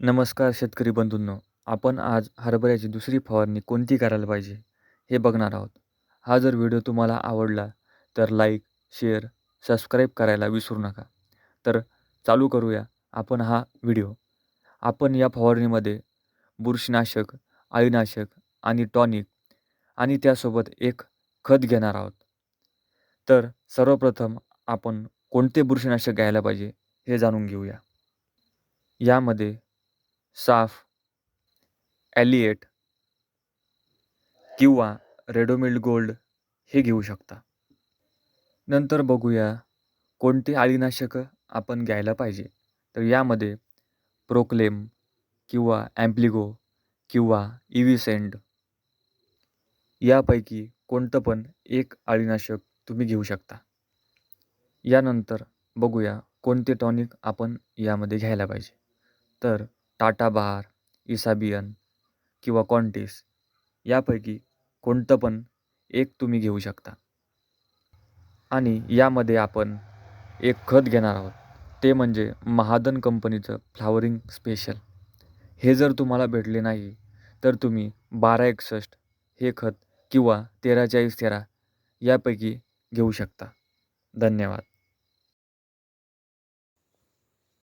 नमस्कार शेतकरी बंधूंनो आपण आज हरभऱ्याची दुसरी फवारणी कोणती करायला पाहिजे हे बघणार आहोत. हा जर व्हिडिओ तुम्हाला आवडला तर लाईक शेअर सबस्क्राईब करायला विसरू नका. तर चालू करूया आपण हा व्हिडिओ. आपण या फवारणीमध्ये बुरशीनाशक अळीनाशक आणि टॉनिक आणि त्यासोबत एक खत घेणार आहोत. तर सर्वप्रथम आपण कोणते बुरशीनाशक घ्यायला पाहिजे हे जाणून घेऊया. यामध्ये साफ ॲलिएट किंवा रेडोमिल्ड गोल्ड हे घेऊ शकता. नंतर बघूया कोणते अळीनाशकं आपण घ्यायला पाहिजे. तर यामध्ये प्रोक्लेम किंवा ॲम्प्लिगो किंवा इव्हिसेंड यापैकी कोणतं पण एक अळीनाशक तुम्ही घेऊ शकता. यानंतर बघूया कोणते टॉनिक आपण यामध्ये घ्यायला पाहिजे. तर टाटा बहार इसाबियन किंवा कॉन्टिस यापैकी कोणतं पण एक तुम्ही घेऊ शकता. आणि यामध्ये आपण एक खत घेणार आहोत. ते म्हणजे महादन कंपनीचं फ्लावरिंग स्पेशल. हे जर तुम्हाला भेटले नाही तर तुम्ही बारा एकसष्ट हे खत किंवा तेरा चाळीस तेरा यापैकी घेऊ शकता. धन्यवाद.